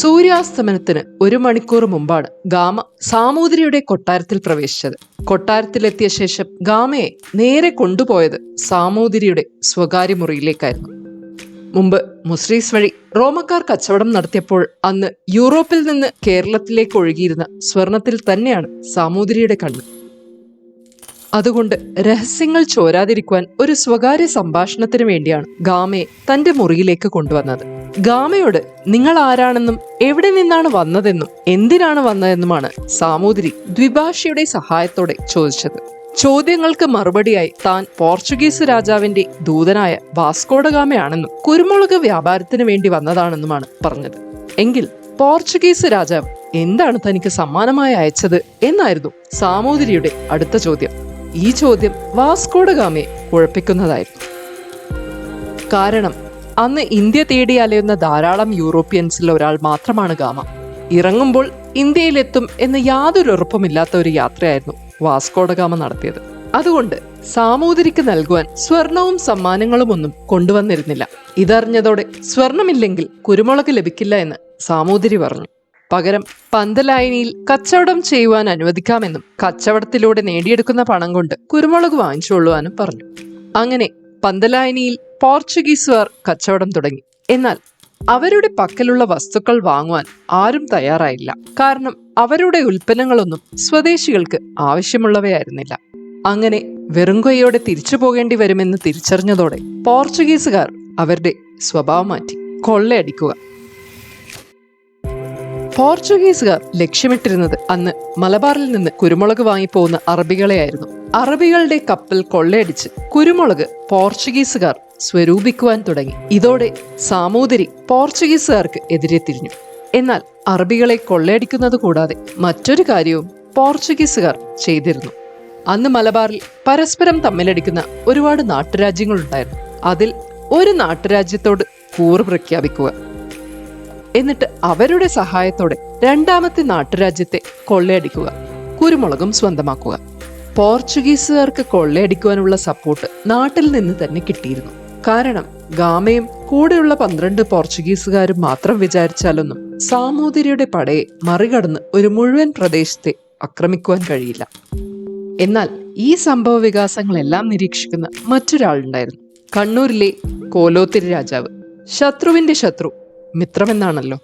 സൂര്യാസ്തമനത്തിന് ഒരു മണിക്കൂർ മുമ്പാണ് ഗാമ സാമൂതിരിയുടെ കൊട്ടാരത്തിൽ പ്രവേശിച്ചത്. കൊട്ടാരത്തിലെത്തിയ ശേഷം ഗാമയെ നേരെ കൊണ്ടുപോയത് സാമൂതിരിയുടെ സ്വകാര്യ മുറിയിലേക്കായിരുന്നു. മുമ്പ് മുസ്രീസ് വഴി റോമക്കാർ കച്ചവടം നടത്തിയപ്പോൾ അന്ന് യൂറോപ്പിൽ നിന്ന് കേരളത്തിലേക്ക് ഒഴുകിയിരുന്ന സ്വർണത്തിൽ തന്നെയാണ് സാമൂതിരിയുടെ കണ്ണ്. അതുകൊണ്ട് രഹസ്യങ്ങൾ ചോരാതിരിക്കുവാൻ ഒരു സ്വകാര്യ സംഭാഷണത്തിന് വേണ്ടിയാണ് ഗാമയെ തന്റെ മുറിയിലേക്ക് കൊണ്ടുവന്നത്. ഗാമയോട് നിങ്ങൾ ആരാണെന്നും എവിടെ നിന്നാണ് വന്നതെന്നും എന്തിനാണ് വന്നതെന്നുമാണ് സാമൂതിരി ദ്വിഭാഷയുടെ സഹായത്തോടെ ചോദിച്ചത്. ചോദ്യങ്ങൾക്ക് മറുപടിയായി താൻ പോർച്ചുഗീസ് രാജാവിന്റെ ദൂതനായ വാസ്കോഡഗാമയാണെന്നും കുരുമുളക് വ്യാപാരത്തിന് വേണ്ടി വന്നതാണെന്നുമാണ് പറഞ്ഞത്. എങ്കിൽ പോർച്ചുഗീസ് രാജാവ് എന്താണ് തനിക്ക് സമ്മാനമായി അയച്ചത് എന്നായിരുന്നു സാമൂതിരിയുടെ അടുത്ത ചോദ്യം. ഈ ചോദ്യം വാസ്കോഡഗാമയെ കുഴപ്പിക്കുന്നതായിരുന്നു കാരണം അന്ന് ഇന്ത്യ തേടി അലയുന്ന ധാരാളം യൂറോപ്യൻസിൽ ഒരാൾ മാത്രമാണ് ഗാമ. ഇറങ്ങുമ്പോൾ ഇന്ത്യയിലെത്തും എന്ന് യാതൊരു ഉറപ്പുമില്ലാത്ത ഒരു യാത്രയായിരുന്നു വാസ്കോഡഗാമ നടത്തിയത്. അതുകൊണ്ട് സാമൂതിരിക്ക് നൽകുവാൻ സ്വർണവും സമ്മാനങ്ങളും ഒന്നും കൊണ്ടുവന്നിരുന്നില്ല. ഇതറിഞ്ഞതോടെ സ്വർണമില്ലെങ്കിൽ കുരുമുളക് ലഭിക്കില്ല എന്ന് സാമൂതിരി പറഞ്ഞു. പകരം പന്തലായനിയിൽ കച്ചവടം ചെയ്യുവാൻ അനുവദിക്കാമെന്നും കച്ചവടത്തിലൂടെ നേടിയെടുക്കുന്ന പണം കൊണ്ട് കുരുമുളക് വാങ്ങിച്ചുകൊള്ളുവാനും പറഞ്ഞു. അങ്ങനെ പന്തലായനിയിൽ പോർച്ചുഗീസുകാർ കച്ചവടം തുടങ്ങി. എന്നാൽ അവരുടെ പക്കലുള്ള വസ്തുക്കൾ വാങ്ങുവാൻ ആരും തയ്യാറായില്ല. കാരണം അവരുടെ ഉൽപ്പന്നങ്ങളൊന്നും സ്വദേശികൾക്ക് ആവശ്യമുള്ളവയായിരുന്നില്ല. അങ്ങനെ വെറും കൈയോടെ തിരിച്ചു പോകേണ്ടി വരുമെന്ന് തിരിച്ചറിഞ്ഞതോടെ പോർച്ചുഗീസുകാർ അവരുടെ സ്വഭാവം മാറ്റി കൊള്ളയടിക്കുക. പോർച്ചുഗീസുകാർ ലക്ഷ്യമിട്ടിരുന്നത് അന്ന് മലബാറിൽ നിന്ന് കുരുമുളക് വാങ്ങിപ്പോകുന്ന അറബികളെയായിരുന്നു. അറബികളുടെ കപ്പൽ കൊള്ളയടിച്ച് കുരുമുളക് പോർച്ചുഗീസുകാർ സ്വരൂപിക്കുവാൻ തുടങ്ങി. ഇതോടെ സാമൂതിരി പോർച്ചുഗീസുകാർക്ക് എതിരെ തിരിഞ്ഞു. എന്നാൽ അറബികളെ കൊള്ളയടിക്കുന്നത് കൂടാതെ മറ്റൊരു കാര്യവും പോർച്ചുഗീസുകാർ ചെയ്തിരുന്നു. അന്ന് മലബാറിൽ പരസ്പരം തമ്മിലടിക്കുന്ന ഒരുപാട് നാട്ടുരാജ്യങ്ങളുണ്ടായിരുന്നു. അതിൽ ഒരു നാട്ടുരാജ്യത്തോട് കൂറ് പ്രഖ്യാപിക്കുക എന്നിട്ട് അവരുടെ സഹായത്തോടെ രണ്ടാമത്തെ നാട്ടുരാജ്യത്തെ കൊള്ളയടിക്കുക കുരുമുളകും സ്വന്തമാക്കുക. പോർച്ചുഗീസുകാർക്ക് കൊള്ളയടിക്കുവാനുള്ള സപ്പോർട്ട് നാട്ടിൽ നിന്ന് തന്നെ കിട്ടിയിരുന്നു. കാരണം ഗാമയും കൂടെയുള്ള പന്ത്രണ്ട് പോർച്ചുഗീസുകാരും മാത്രം വിചാരിച്ചാലൊന്നും സാമൂതിരിയുടെ പടയെ മറികടന്ന് ഒരു മുഴുവൻ പ്രദേശത്തെ ആക്രമിക്കുവാൻ കഴിയില്ല. എന്നാൽ ഈ സംഭവ വികാസങ്ങളെല്ലാം നിരീക്ഷിക്കുന്ന മറ്റൊരാളുണ്ടായിരുന്നു. കണ്ണൂരിലെ കോലോത്തിരി രാജാവ്. ശത്രുവിന്റെ ശത്രു മിത്രമെന്നാണല്ലോ.